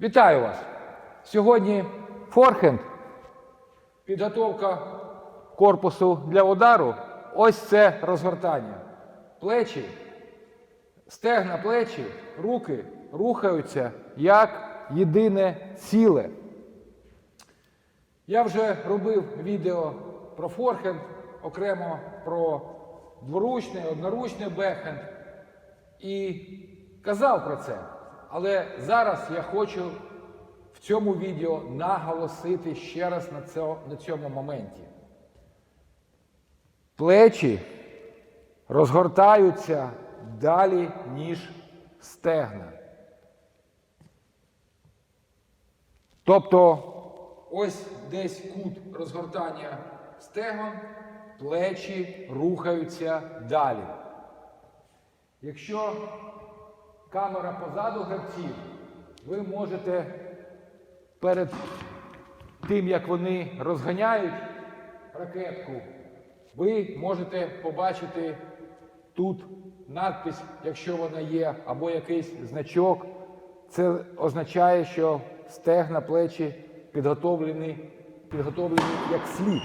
Вітаю вас! Сьогодні форхенд, підготовка корпусу для удару. Ось це розгортання. Плечі, стегна плечі, руки рухаються як єдине ціле. Я вже робив відео про форхенд, окремо про дворучний, одноручний бекхенд і казав про це. Але зараз я хочу в цьому відео наголосити ще раз на, цьо- на цьому моменті. Плечі розгортаються далі, ніж стегна. Тобто ось десь кут розгортання стегон, плечі рухаються далі. Якщо камера позаду гравців, ви можете перед тим, як вони розганяють ракетку, ви можете побачити тут надпись, якщо вона є, або якийсь значок. Це означає, що стегна, плечі підготовлені, підготовлені як слід.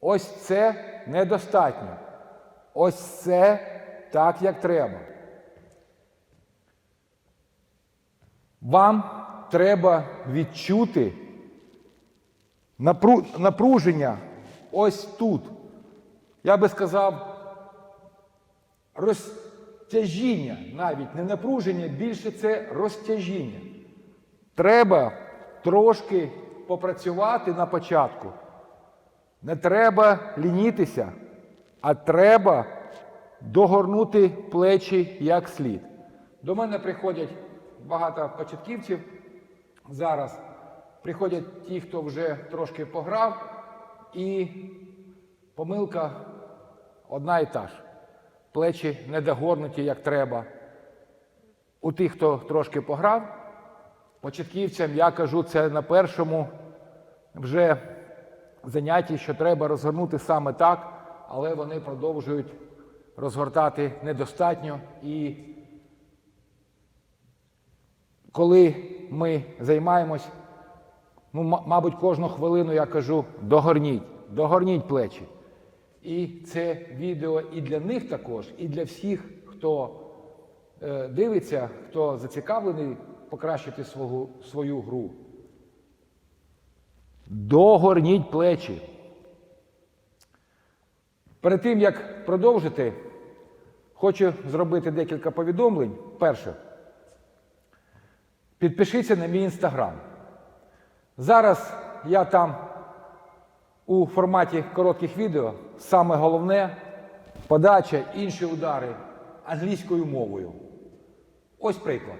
Ось це недостатньо. Ось це так, як треба. Вам треба відчути напруження ось тут. Я би сказав, розтяжіння, навіть не напруження, більше це розтяжіння. Треба трошки попрацювати на початку. Не треба лінітися, а треба догорнути плечі як слід. До мене приходять багато початківців зараз. Приходять ті, хто вже трошки пограв, і помилка одна і та ж. Плечі не догорнуті, як треба. У тих, хто трошки пограв, початківцям я кажу це на першому вже занятті, що треба розгорнути саме так, але вони продовжують розгортати недостатньо. І коли ми займаємось, ну, мабуть, кожну хвилину я кажу: догорніть, догорніть плечі. І це відео і для них також, і для всіх, хто е, дивиться, хто зацікавлений покращити свого, свою гру. Догорніть плечі. Перед тим, як продовжити, хочу зробити декілька повідомлень. Перше. Підпишіться на мій інстаграм. Зараз я там у форматі коротких відео. Саме головне подача, інші удари англійською мовою. Ось приклад.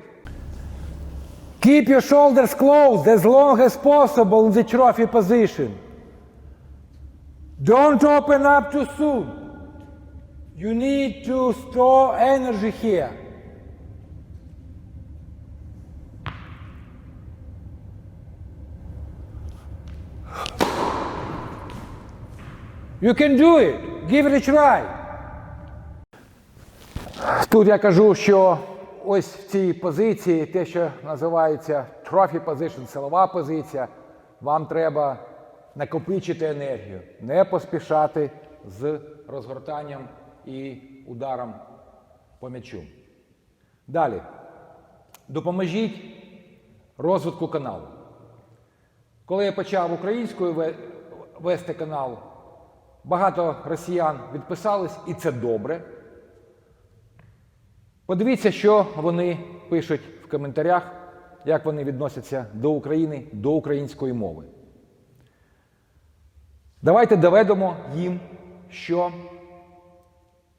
Keep your shoulders closed as long as possible in the trophy position. Don't open up too soon. You need to store energy here. You can do it. Give it a try. Тут я кажу, що ось в цій позиції, те, що називається trophy position, силова позиція, вам треба накопичити енергію, не поспішати з розгортанням і ударом по м'ячу. Далі. Допоможіть розвитку каналу. Коли я почав українською вести канал, багато росіян відписались, і це добре. Подивіться, що вони пишуть в коментарях, як вони відносяться до України, до української мови. Давайте доведемо їм, що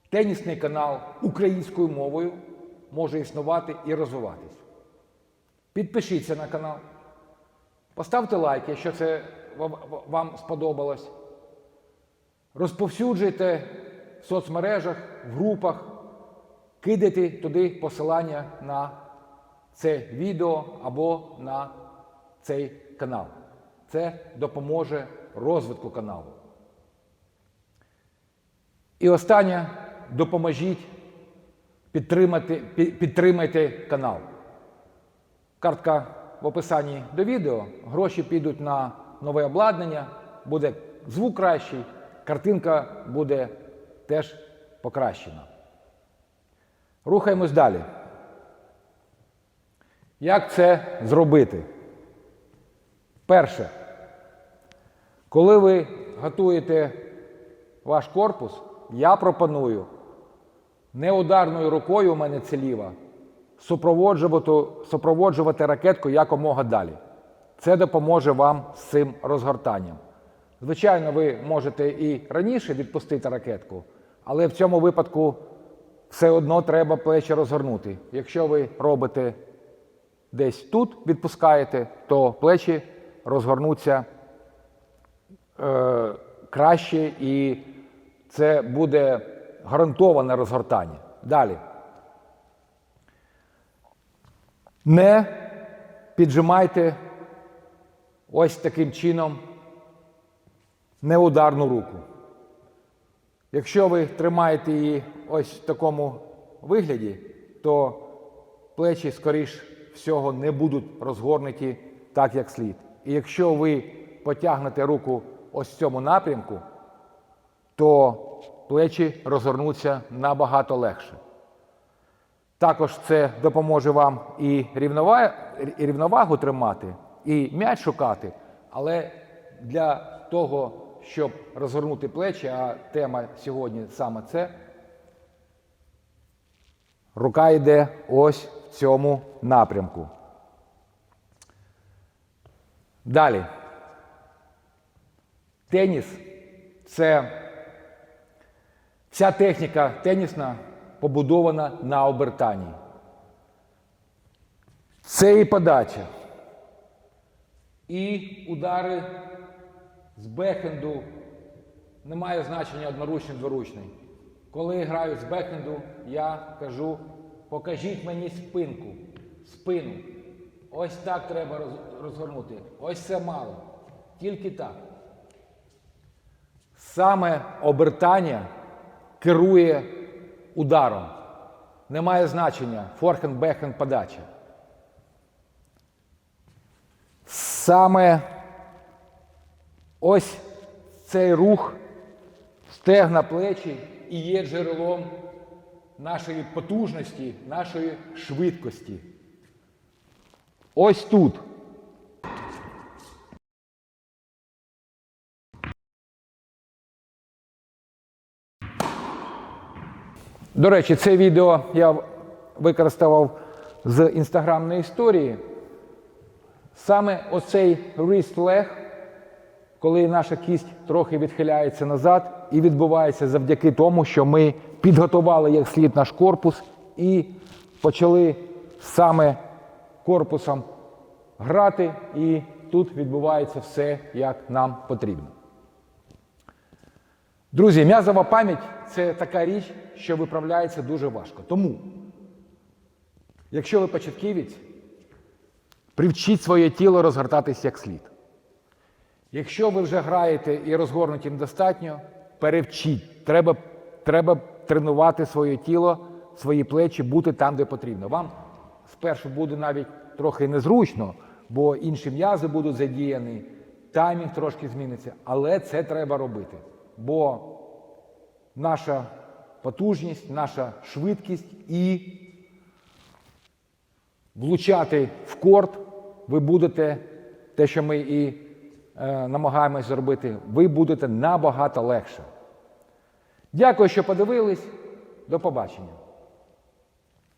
тенісний канал українською мовою може існувати і розвиватись. Підпишіться на канал, поставте лайк, якщо це ва- ва- вам сподобалось. Розповсюджуйте в соцмережах, в групах, кидайте туди посилання на це відео або на цей канал. Це допоможе розвитку каналу. І останнє допоможіть підтримати, підтримайте канал. Картка в описанні до відео. Гроші підуть на нове обладнання, буде звук кращий, картинка буде теж покращена. Рухаємось далі. Як це зробити? Перше, коли ви готуєте ваш корпус, я пропоную не ударною рукою, у мене це ліва, супроводжувати, супроводжувати ракетку якомога далі. Це допоможе вам з цим розгортанням. Звичайно, ви можете і раніше відпустити ракетку, але в цьому випадку все одно треба плечі розгорнути. Якщо ви робите десь тут, відпускаєте, то плечі розгорнуться е, краще і це буде гарантоване розгортання. Далі. Не піджимайте ось таким чином неударну руку. Якщо ви тримаєте її ось в такому вигляді, то плечі, скоріш всього, не будуть розгорнуті так, як слід. І якщо ви потягнете руку ось в цьому напрямку, то плечі розгорнуться набагато легше. Також це допоможе вам і рівновагу, тримати, і м'яч шукати, але для того, щоб розгорнути плечі, а тема сьогодні саме це, рука йде ось в цьому напрямку. Далі. Теніс це вся техніка тенісна побудована на обертанні. Це і подача, і удари з бекенду немає значення одноручний, дворучний. Коли граю з бекенду, я кажу, покажіть мені спинку, спину. Ось так треба розгорнути. Ось це мало. Тільки так. Саме обертання керує ударом. Немає значення форхенд, бекхенд, подача. Саме ось цей рух стегна плечі і є джерелом нашої потужності, нашої швидкості. Ось тут. До речі, це відео я використовував з інстаграмної історії. Саме оцей wrist leg, коли наша кість трохи відхиляється назад, і відбувається завдяки тому, що ми підготували як слід наш корпус і почали саме корпусом грати, і тут відбувається все, як нам потрібно. Друзі, м'язова пам'ять це така річ, що виправляється дуже важко. Тому, якщо ви початківець, привчіть своє тіло розгортатись як слід. Якщо ви вже граєте і розгорнуті недостатньо, перевчіть. Треба, треба тренувати своє тіло, свої плечі, бути там, де потрібно. Вам спершу буде навіть трохи незручно, бо інші м'язи будуть задіяні, таймінг трошки зміниться, але це треба робити. Бо наша потужність, наша швидкість і влучати в корт ви будете, те, що ми і намагаємось зробити, ви будете набагато легше. Дякую, що подивились. До побачення.